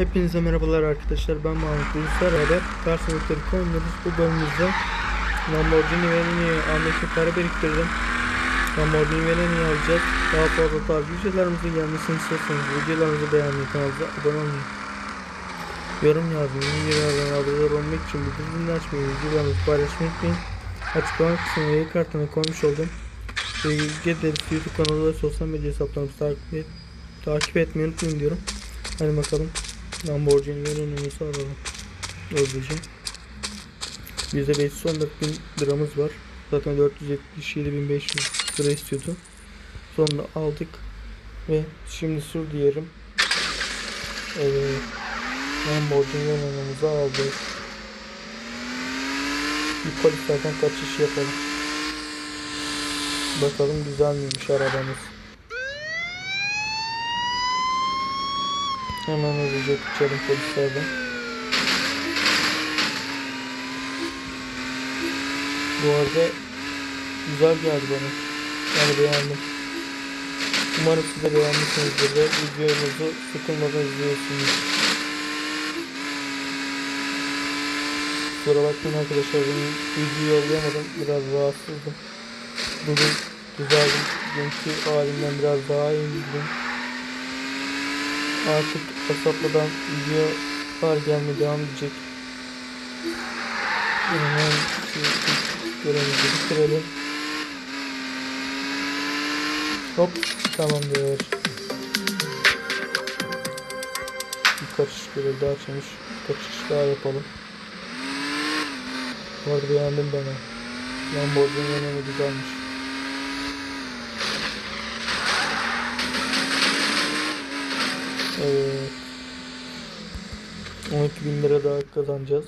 Hepinize merhabalar arkadaşlar ben Mahmut Uluslar Kars Sınıfları oynuyoruz. Bu bölümümüzde Lamborghini ve Niye Ahmet'e para biriktirdim. Lamborghini ve Niye alacağız. Daha fazla tarz videolarımızın gelmesini istiyorsanız videolarımızı beğenmeyi, kanalımıza abone olmayı, yorum yazmayı, videolardan haberdar olmak için bildirimleri açmayı, videolarımızı paylaşmayı unutmayın. Açıklama kısmına yayın kartına koymuş oldum. Bilgi YouTube kanalı ve sosyal medya hesaplarımızı takip, et, takip etmeyi unutmayın diyorum. Hadi bakalım. Lamborghini'lerin önümüzü alalım. Hızlıca. Bizde 514 bin liramız var. Zaten 477.500 lira istiyordu. Sonunda aldık. Ve şimdi sür diyelim. Evet. Lamborghini'lerin önümüzü aldık. Bir polislerden kaçış yapalım. Bakalım güzel miymiş arabamız. Hemen hızlıca kaçalım polislerden. Bu arada güzel geldi bana. Yani beğendim. Umarım siz de beğenmişsinizdir ve videomuzu sıkılmadan izliyorsunuz. Kusura bakmayın arkadaşlar benim videoyu yollayamadım. Biraz rahatsızdım. Bugün güzeldim. Dünkü halimden biraz daha bugün. Artık WhatsApp'tan videolar gelmeye devam edecek. Hemen görevimizi bitirelim. Hop tamamdır. Bir kaçış görevi daha açılmış. Bir kaçış daha yapalım. Bu arada beğendim ben. ha. Lamborghini önemi güzelmiş. Evet. 12 bin lira daha kazanacağız.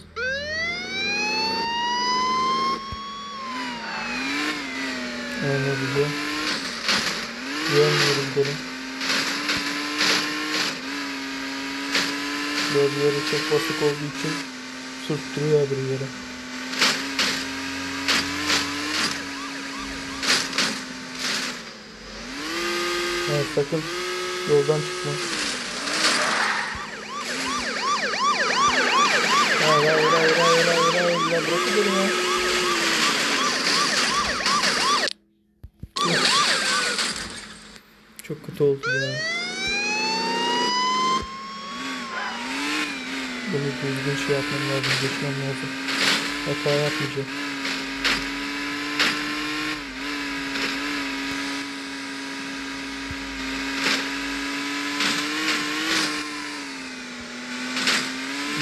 Aynen güzel. Güvenmiyorum gidelim. Böyle yeri çok basık olduğu için sürttürüyor bir yere. Evet, sakın yoldan çıkma. Ya. Çok kötü oldu ya. Bunu düzgün şey yapmam lazım, geçmem lazım. Hata yapmayacağım.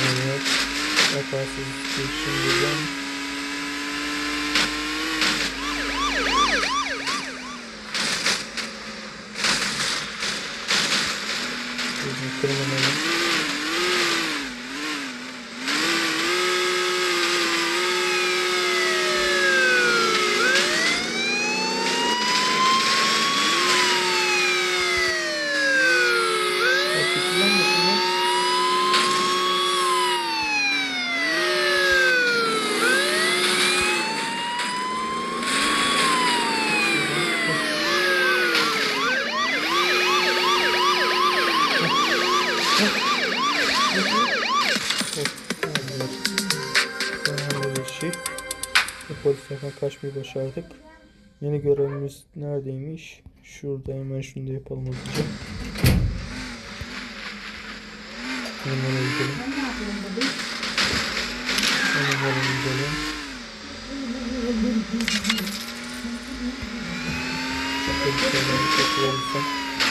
Evet. Hatasız geçişim buradan. Polislerden kaçmayı başardık. Yeni görevimiz neredeymiş? Şurada hemen şunu da yapalım hızlıca. Hemen gidelim. Hemen gidelim. Polislerden kaçıralım. Gel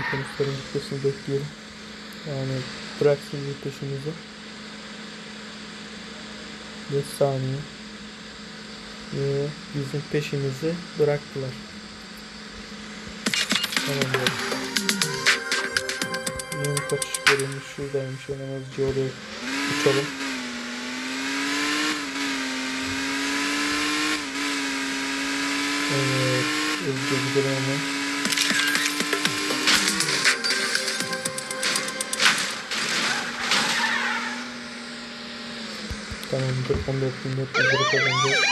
Hemen polislerin gitmesini bekleyelim. Yani bıraksın bir peşimizi. 5 saniye. Ve bizim peşimizi bıraktılar. Tamam böyle. Yeni kaçış görülmüş şuradaymış. Hızlıca oraya uçalım. Evet. Hızlıca gidelim hemen. Tamamdır. 14.400 lira kazanacağız.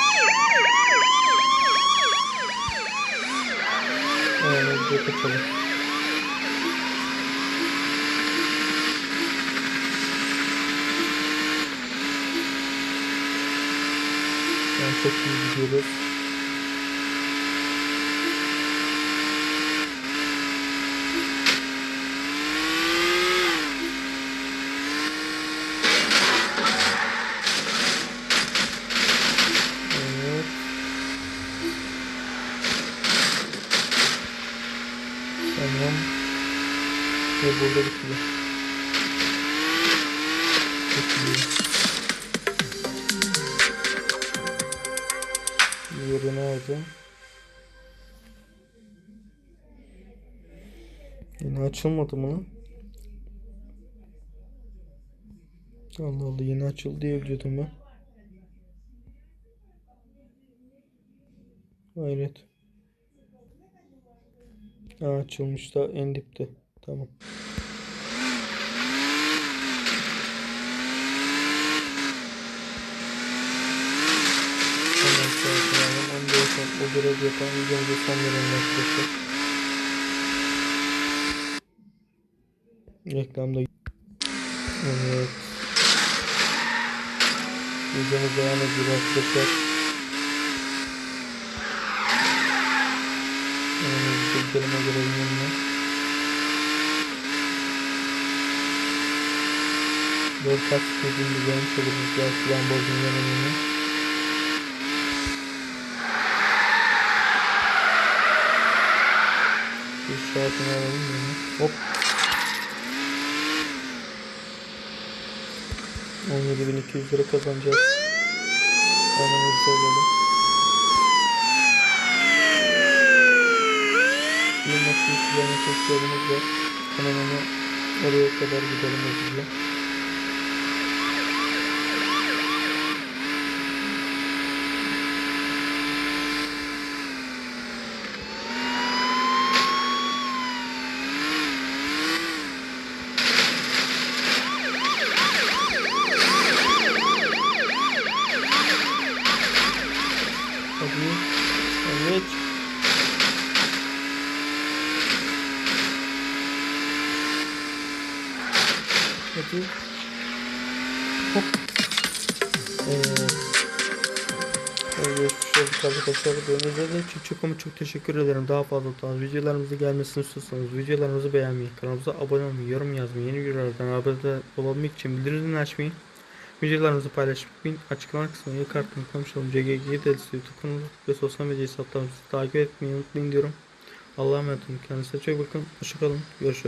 Hemen hızlıca kaçalım. An çok iyi gidiyoruz. Evet. Tamam. Ve burada bitiyor. Çok iyi. Yeri nerede? Yine açılmadı mı lan? Allah Allah yeni açıldı diye biliyordum ben. Hayret. Ha, açılmış da en dipte. Tamam. O görevi yapalım. Videomuza son verelim arkadaşlar. Reklamda Evet. Videomuz devam ediyor arkadaşlar. Hemen gidelim o görevin yanına. Böyle kaç dediğimde görmüş oluruz belki Lamborghini yanına. Bir saatini alalım yani. Hop. 17.200 lira kazanacağız. Hızlı olalım. Var. Hemen onu oraya kadar gidelim hızlıca. Hadi. Evet. Hadi. Hop. Evet. Evet, arkadaşlar izlediğiniz için çok ama çok teşekkür ederim. Daha fazla tarz videolarımızı gelmesini istiyorsanız videolarımızı beğenmeyi, kanalımıza abone olmayı, yorum yazmayı, yeni videolardan haberdar olabilmek için bildirimleri açmayı, videolarımızı paylaşmayı, açıklama kısmına kartını konuşalım. CGG Delisi YouTube kanalı ve sosyal medya hesaplarımızı takip etmeyi unutmayın diyorum. Allah'a emanet olun. Kendinize çok bakın. Hoşçakalın. Görüşürüz.